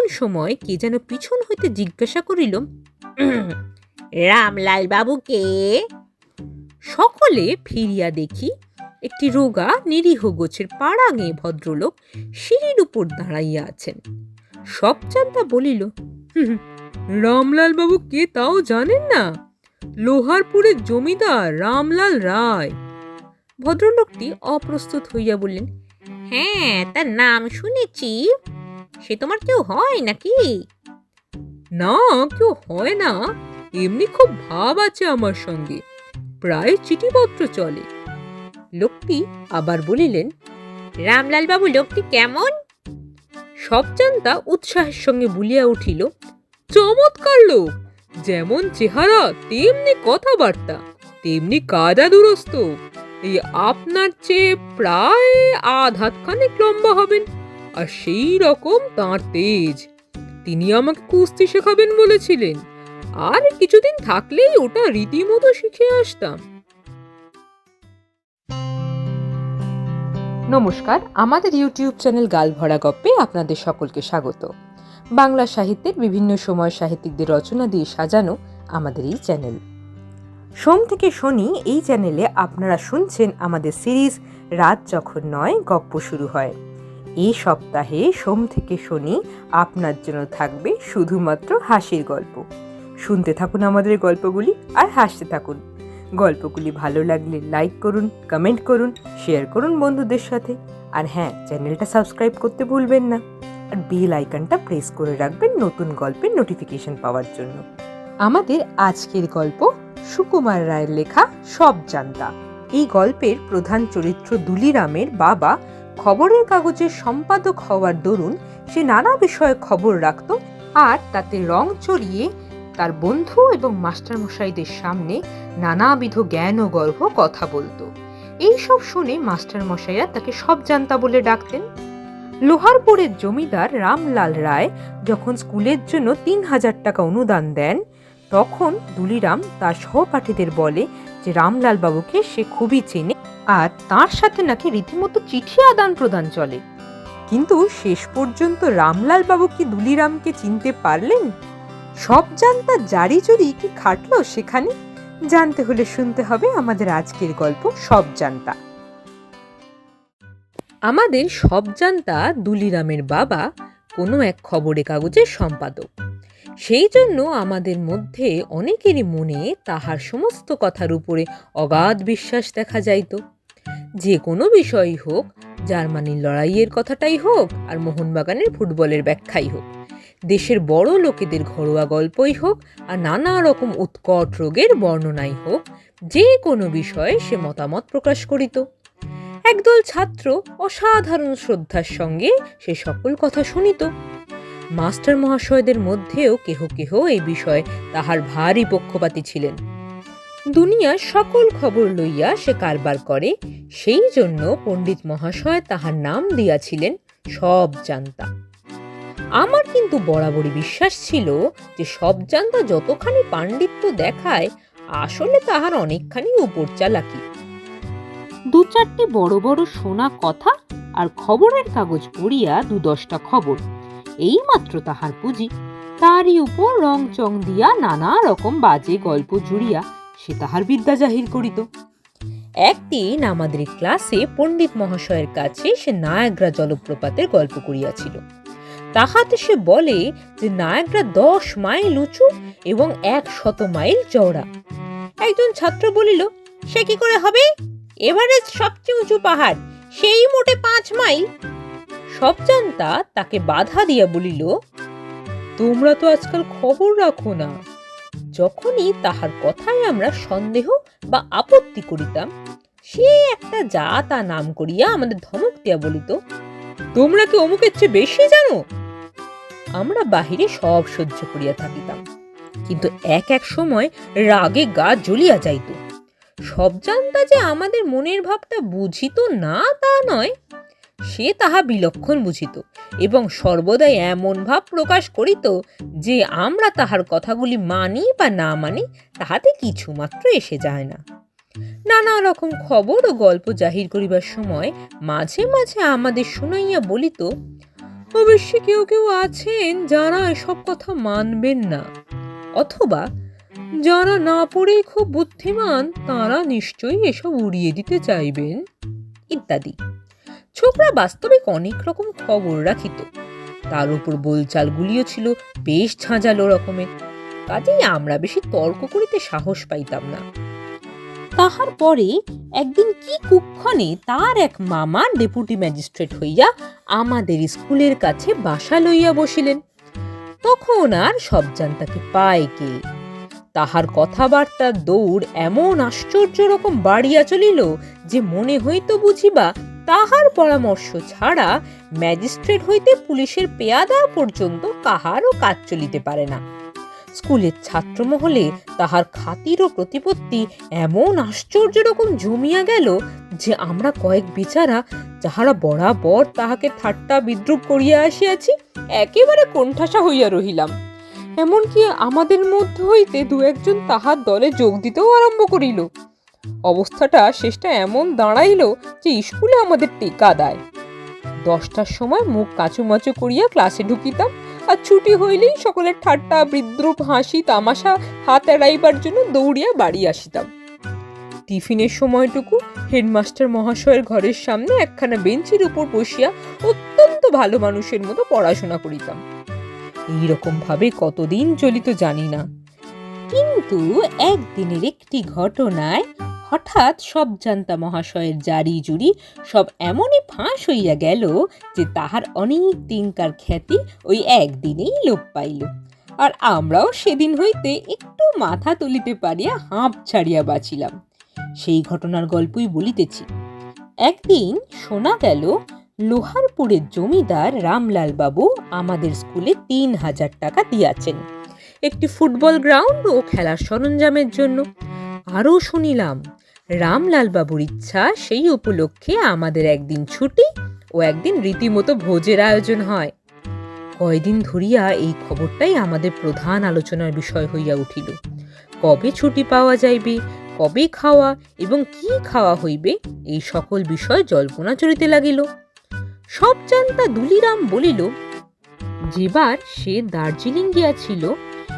এমন সময় কে যেন পিছন হইতে জিজ্ঞাসা করিল রামলাল বাবু কে সকলে ফিরিয়া দেখি একটি রোগা নিরীহ গোছের পাড়াঙে ভদ্রলোক সিঁড়ির উপর দাঁড়াইয়া আছেন। সব চান্দা বলিল রামলাল বাবু কে তাও জানেন না? লোহারপুরের জমিদার রামলাল রায়। ভদ্রলোকটি অপ্রস্তুত হইয়া বললেন হ্যাঁ তার নাম শুনেছি। সে তোমার কেউ হয় নাকি? না, কেউ হয় না। এমনি খুব ভাব আছে আমার সঙ্গে। প্রায় চিঠিপত্র চলে। লোকটি আবার বলিলেন, রামলাল বাবু, লোকটি কেমন? সব জানতা উৎসাহের সঙ্গে বলিয়া উঠিল, চমৎকার লোক। যেমন চেহারা, তেমনি কথাবার্তা, তেমনি কাজা দুরস্ত। এই আপনার চেয়ে প্রায় আধ হাতখানেক লম্বা হবেন। আর সেই রকম তাঁর তেজ। তিনি আমাকে কুস্তি শেখাবেন বলেছিলেন। আর কিছুদিন থাকলেই ওটা রীতিমতো শিখে আসতাম। নমস্কার, আমাদের ইউটিউব চ্যানেল গালভরা গপ্পে আপনাদের সকলকে স্বাগত। বাংলা সাহিত্যের বিভিন্ন সময় সাহিত্যিকদের রচনা দিয়ে সাজানো আমাদের এই চ্যানেল। সোম থেকে শনি এই চ্যানেলে আপনারা শুনছেন আমাদের সিরিজ রাত যখন নয়, গপ্প শুরু হয়। এই সপ্তাহে সোম থেকে শনি আপনার জন্য থাকবে শুধুমাত্র হাসির গল্প। শুনতে থাকুন আমাদের গল্পগুলি আর হাসতে থাকুন। গল্পগুলি ভালো লাগলে লাইক করুন, কমেন্ট করুন, শেয়ার করুন বন্ধুদের সাথে। আর হ্যাঁ চ্যানেলটা সাবস্ক্রাইব করতে ভুলবেন না। আর বেল আইকনটা প্রেস করে রাখবেন নতুন গল্পের নোটিফিকেশন পাওয়ার জন্য। আমাদের আজকের গল্প সুকুমার রায়ের লেখা সব জানতা। এই গল্পের প্রধান চরিত্র দুলিরামের বাবা খবরের কাগজের সম্পাদক হওয়ার দরুন সে নানা বিষয়ে খবর রাখত আর তাতে রং চড়িয়ে তার বন্ধু এবং মাস্টারমশাইদের সামনে নানাবিধ জ্ঞান ও গর্ভ কথা বলতো। এইসব শুনে মাস্টারমশাইরা তাকে সব জানতা বলে ডাকতেন। লোহারপুরের জমিদার রামলাল রায় যখন স্কুলের জন্য তিন হাজার টাকা অনুদান দেন, তখন দুলিরাম তার সহপাঠীদের বলে যে রামলাল বাবুকে সে খুবই চেনে আর তার সাথে নাকি রীতিমতো চিঠি আদান প্রদান চলে। কিন্তু শেষ পর্যন্ত রামলাল বাবু কি দুলিরামকে চিনতে পারলেন? সব জানতা জারি জুরি কি খাটলো সেখানে? জানতে হলে শুনতে হবে আমাদের আজকের গল্প সব জানতা। আমাদের সব জানতা দুলিরামের বাবা, কোনো এক খবরের কাগজের সম্পাদক। সেই জন্য আমাদের মধ্যে অনেকেরই মনে তাহার সমস্ত কথার উপরে অগাধ বিশ্বাস দেখা যাইত। যে কোনো বিষয়ই হোক জার্মানির লড়াইয়ের কথাটাই হোক আর মোহনবাগানের ফুটবলের ব্যাখ্যাই হোক, দেশের বড় লোকেদের ঘরোয়া গল্পই হোক আর নানা রকম উৎকট রোগের বর্ণনাই হোক, যে কোনো বিষয়ে সে মতামত প্রকাশ করিত। একদল ছাত্র অসাধারণ শ্রদ্ধার সঙ্গে সে সকল কথা শুনিত। মাস্টার মহাশয়দের মধ্যেও কেহ কেহ এই বিষয়ে তাহার ভারী পক্ষপাতী ছিলেন। দুনিয়ার সকল খবর লইয়া সে কারবার করে, সেই জন্য পণ্ডিত মহাশয় তাহার নাম দিয়াছিলেন সব জানতা আমার কিন্তু বরাবরই বিশ্বাস ছিল যে সব জানতা যতখানি পাণ্ডিত্য দেখায়, আসলে তাহার অনেকখানি উপর চালাকি। দু চারটে বড় বড় শোনা কথা আর খবরের কাগজ পড়িয়া দু দশটা খবর। এই মাত্র তাহার পুঁজি। তারই উপর রং চং দিয়া নানা রকম বাজে গল্প জুড়িয়া সে তাহার বিদ্যা জাহির করিত। একদিন আমাদের ক্লাসে পণ্ডিত মহাশয়ের কাছে সে নায়াগ্রা জলপ্রপাতের গল্প করিয়াছিল। তাহাতে সে বলে যে, নায়াগ্রা দশ মাইল উঁচু এবং এক শত মাইল চওড়া। একজন ছাত্র বলিল, সে কি করে হবে? এভারেস্ট সবচেয়ে উঁচু পাহাড়, সেই মোটে পাঁচ মাইল। সব জানতা, তাকে বাধা দিয়া বলিল, তোমরা তো আজকাল খবর রাখো না। যখনই তাহার কথায় আমরা সন্দেহ বা আপত্তি করিতাম, সে একটা যা তা নাম করিয়া আমাদের ধমক দিয়া বলিত, তোমরা কি অমুকের চেয়ে বেশি জানো? আমরা বাহিরে সব সহ্য করিয়া থাকিতাম। কিন্তু এক এক সময় রাগে গা জ্বলিয়া যাইত। সব জানতা যে আমাদের মনের ভাবটা বুঝিত না তা নয় সে তাহা বিলক্ষণ বুঝিত এবং সর্বদাই এমন ভাব প্রকাশ করিত যে আমরা তাহার কথাগুলি মানি বা না মানি তাহাতে কিছুমাত্র এসে যায় না। নানা রকম খবর ও গল্প জাহির করিবার সময় মাঝে মাঝে আমাদের শুনাইয়া বলিত অবশ্যই কেউ কেউ আছেন যারা এসব কথা মানবেন না, অথবা যারা না পড়েই খুব বুদ্ধিমান তারা নিশ্চয়ই এসব উড়িয়ে দিতে চাইবেন? ইত্যাদি। ছোকরা বাস্তবিক অনেক রকম খবর রাখিত। তার উপর বোলচালগুলিও ছিল বেশ ঝাঁঝালো রকমের। কাজেই আমরা বেশি তর্ক করিতে সাহস পাইতাম না। তাহার পরে একদিন কি কুক্ষণে তার এক মামা ডেপুটি ম্যাজিস্ট্রেট হইয়া আমাদের স্কুলের কাছে বাসা লইয়া বসিলেন। তখন আর সব জানতাকে পায় কে? তাহার কথাবার্তার দৌড় এমন আশ্চর্য রকম বাড়িয়া চলিল যে মনে হইত বুঝিবা তাহার পরামর্শ ছাড়া ম্যাজিস্ট্রেট হইতে পুলিশের পেয়াদা পর্যন্ত কাহারও কাজ চলিতে পারে না। স্কুলের ছাত্রমহলে তাহার খাতির ও প্রতিপত্তি এমন আশ্চর্য রকম জমিয়া গেল যে আমরা কয়েক বেচারা যাহারা বরাবর তাহাকে ঠাট্টা বিদ্রুপ করিয়া আসিয়াছি, একেবারে কোণঠাসা হইয়া রহিলাম। এমনকি আমাদের মধ্য হইতে দু একজন তাহার দলে যোগ দিতেও আরম্ভ করিল। অবস্থাটা শেষটা এমন দাঁড়াইল যে স্কুলে আমাদের টেকা দেয়। দশটার সময় মুখ কাচুমাচু করিয়া ক্লাসে ঢুকিতাম আর ছুটি হইলেই সকলের ঠাট্টা, বিদ্রুপ, হাসি, তামাশা হাত এড়াইবার জন্য দৌড়িয়া বাড়ি আসিতাম। টিফিনের সময়টুকু হেডমাস্টার মহাশয়ের ঘরের সামনে একখানা বেঞ্চের উপর বসিয়া অত্যন্ত ভালো মানুষের মতো পড়াশোনা করিতাম। এইরকম ভাবে কতদিন চলিত জানি না। কিন্তু একদিনের একটি ঘটনায় হঠাৎ সব জানতা মহাশয়ের জারি জুড়ি সব এমনই ফাঁস হইয়া গেল যে তাহার অনেক দিনকার খ্যাতি ওই একদিনেই লোপ পাইল। আর আমরাও সেদিন হইতে একটু মাথা তুলিতে পারিয়া হাঁপ ছাড়িয়া বাঁচিলাম। সেই ঘটনার গল্পই বলিতেছি। একদিন শোনা গেল, লোহারপুরের জমিদার রামলাল বাবু আমাদের স্কুলে তিন হাজার টাকা দিয়াছেন। একটি ফুটবল গ্রাউন্ড ও খেলার সরঞ্জামের জন্য। আরও শুনিলাম রামলাল বাবুর ইচ্ছা সেই উপলক্ষে আমাদের একদিন ছুটি ও একদিন রীতিমতো ভোজের আয়োজন হয়। কয়দিন ধরিয়া এই খবরটাই আমাদের প্রধান আলোচনার বিষয় হইয়া উঠিল। কবে ছুটি পাওয়া যাইবে, কবে খাওয়া এবং কি খাওয়া হইবে, এই সকল বিষয় জল্পনা চলিতে লাগিল। সব জানতা দুলিরাম বলিল, যেবার সে দার্জিলিং গিয়াছিল,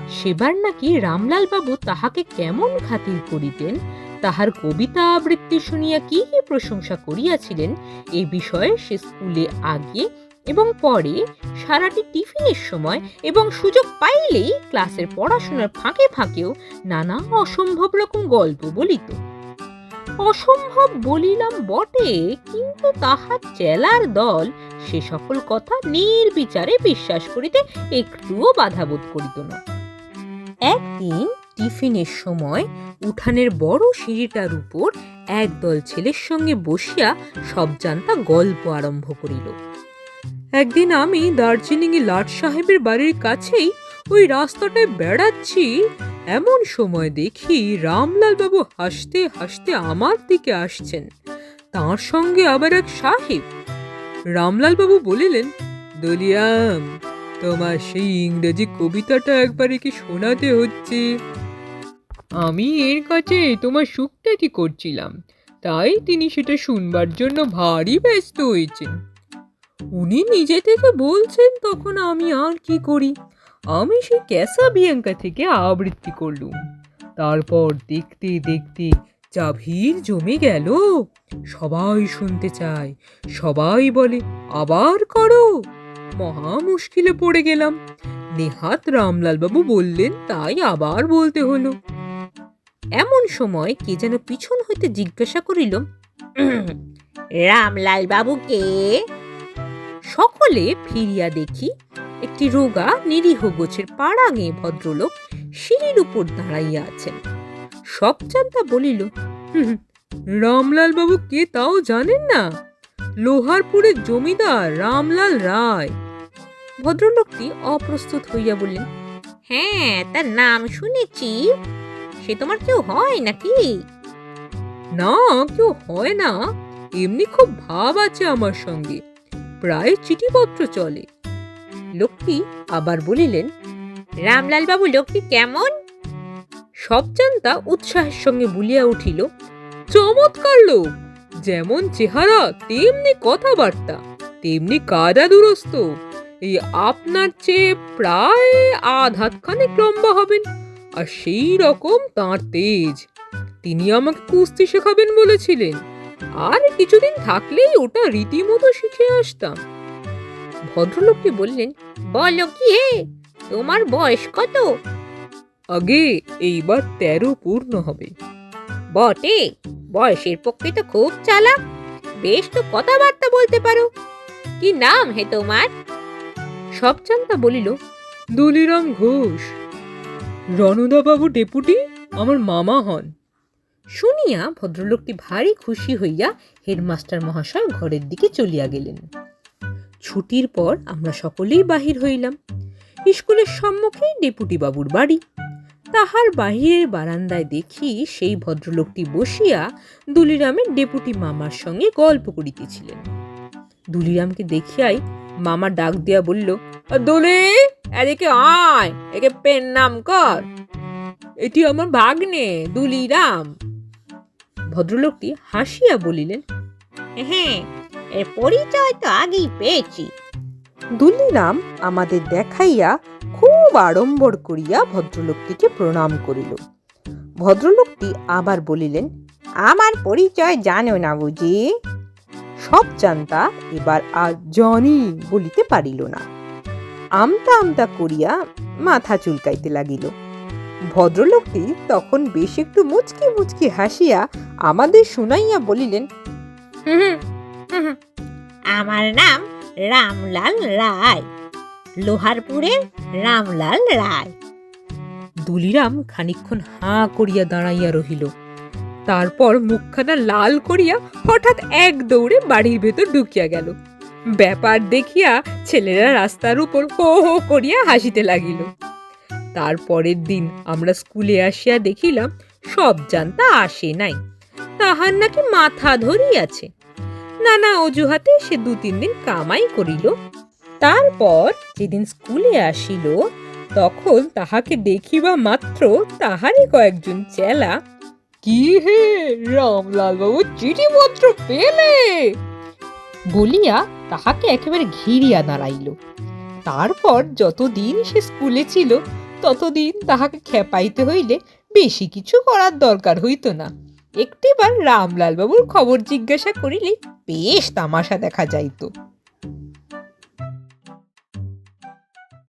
সেবার নাকি রামলাল বাবু তাহাকে কেমন খাতির করিতেন তাহার কবিতা আবৃত্তি শুনিয়া কি কি প্রশংসা করিয়াছিলেন? এ বিষয়ে সে স্কুলে আগে এবং পরে সারাটি টিফিনের সময় এবং সুযোগ পাইলেই ক্লাসের পড়াশোনার ফাঁকে ফাঁকেও নানা অসম্ভব রকম গল্প বলিত। অসম্ভব বলিলাম বটে, কিন্তু তাহার চেলার দল সে সকল কথা নির্বিচারে বিশ্বাস করিতে একটুও বাধাবোধ করিত না। একদিন টিফিনের সময় উঠানের বড় সিঁড়িটার উপর একদল ছেলের সঙ্গে বসিয়া সব জানতা গল্প আরম্ভ করিল। একদিন আমি দার্জিলিংয়ে লাট সাহেবের বাড়ির কাছেই ওই রাস্তাটায় বেড়াচ্ছি, এমন সময় দেখি রামলাল বাবু হাসতে হাসতে আমার দিকে আসছেন। তার সঙ্গে আবার এক সাহেব। রামলাল বাবু বলিলেন, দলিয়াম, তোমার সেই ইংরেজি কবিতাটা একবারে কি শোনাতে হচ্ছে? আমি এর কাছে তোমার সুখটাটি করছিলাম। তাই তিনি সেটা শুনবার জন্য ভারী ব্যস্ত হয়েছেন। উনি নিজে থেকে বলছেন, তখন আমি আর কি করি? আমি সেই ক্যাসা বিয়াঙ্কা থেকে আবৃত্তি করলুম। তারপর দেখতে দেখতে যা ভিড় জমে গেল, সবাই শুনতে চায়, সবাই বলে, আবার করো। মহা মুশকিলে পড়ে গেলাম। নেহাত রামলাল বাবু বললেন, তাই আবার বলতে হলো। এমন সময় কে যেন পিছন হইতে জিজ্ঞাসা করিল রামলাল বাবুকে? সকলে ফিরিয়া দেখি একটি রোগা নিরীহ গোছের পাড়াঙে ভদ্রলোক সিঁড়ির উপর দাঁড়াইয়া আছেন। সব জানতা বলিল রামলাল বাবু কে তাও জানেন না? লোহারপুরের জমিদার রামলাল রায়। ভদ্রলোকটি অপ্রস্তুত হইয়া বললেন হ্যাঁ তার নাম শুনেছি। সে তোমার কেউ হয় নাকি? না, কেউ হয় না। এমনি খুব ভাব আছে আমার সঙ্গে। প্রায় চিঠিপত্র চলে। লোকটি আবার বলিলেন, রামলাল বাবু লোকটি কেমন? সব জানতা উৎসাহের সঙ্গে বলিয়া উঠিল, চমৎকার লোক। যেমন চেহারা, তেমনি কথাবার্তা, তেমনি কাদা দুরস্ত। এই আপনার চেয়ে প্রায় আধ হাতখানেক লম্বা হবেন। আর সেই রকম তাঁর তেজ। তিনি আমাকে কুস্তি শেখাবেন বলেছিলেন। আর কিছুদিন থাকলেই ওটা রীতিমতো শিখে আসতাম। ভদ্রলোকটি বললেন, বলো কি হে? তোমার বয়স কত? আগে এইবার তেরো পূর্ণ হবে। বটে? বয়সের পক্ষে তো খুব চালাক। বেশ তো কথাবার্তা বলতে পারো। কি নাম হে তোমার? সবচান্তা বলিল, দুলিরাম ঘোষ। রণদাবাবু ডেপুটি, আমার মামা হন। শুনিয়া ভদ্রলোকটি ভারী খুশি হইয়া হেডমাস্টার মহাশয় ঘরের দিকে চলিয়া গেলেন। ছুটির পর আমরা সকলেই বাহির হইলাম। স্কুলের সম্মুখেই ডেপুটি বাবুর বাড়ি। তাহার বাহিরের বারান্দায় দেখি সেই ভদ্রলোকটি বসিয়া দুলিরামের ডেপুটি মামার সঙ্গে গল্প করিতেছিলেন। দুলিরামকে দেখিয়াই মামা ডাক দিয়া বলল, দোলে এদিকে আয় একে পেন নাম কর। এটি আমার ভাগ্নে দুলিরাম। ভদ্রলোকটি হাসিয়া বলিলেন হ্যাঁ এর পরিচয় তো আগেই পেয়েছি। দুলিরাম আমাদের দেখাইয়া খুব আড়ম্বর করিয়া ভদ্রলোকটিকে প্রণাম করিল। ভদ্রলোকটি আবার বলিলেন আমার পরিচয় জানো না বুঝি সব জানতা এবার আর জনি বলিতে পারিল না। আমতা আমতা করিয়া মাথা চুলকাইতে লাগিল। ভদ্রলোকটি তখন বেশ একটু মুচকি মুচকি হাসিয়া আমাদের শুনাইয়া বলিলেন। আমার নাম রামলাল রায়। লোহারপুরের রামলাল রায়। দুলিরাম খানিকক্ষণ হাঁ করিয়া দাঁড়াইয়া রহিল। তারপর মুখখানা লাল করিয়া হঠাৎ এক দৌড়ে বাড়ির ভেতর ঢুকিয়া গেল। ব্যাপার দেখিয়া ছেলেরা রাস্তার উপর হো হো করিয়া হাসিতে লাগিল। তারপরের দিন আমরা স্কুলে আসিয়া দেখিলাম সব জানতা আসে নাই। তাহার নাকি মাথা ধরিয়াছে। নানা অজুহাতে সে দু তিন দিন কামাই করিল। তারপর যেদিন স্কুলে আসিল, তখন তাহাকে দেখিবা মাত্র তাহারই কয়েকজন চেলা, কি হে রামলাল বাবু, চিঠিপত্র পেলে? বলিয়া তাহাকে একেবারে ঘিরিয়া দাঁড়াইল তারপর যতদিন সে স্কুলে ছিল, ততদিন তাহাকে খেপাইতে হইলে বেশি কিছু করার দরকার হইত না। একটিবার রামলাল বাবুর খবর জিজ্ঞাসা করিলে বেশ তামাশা দেখা যাইত।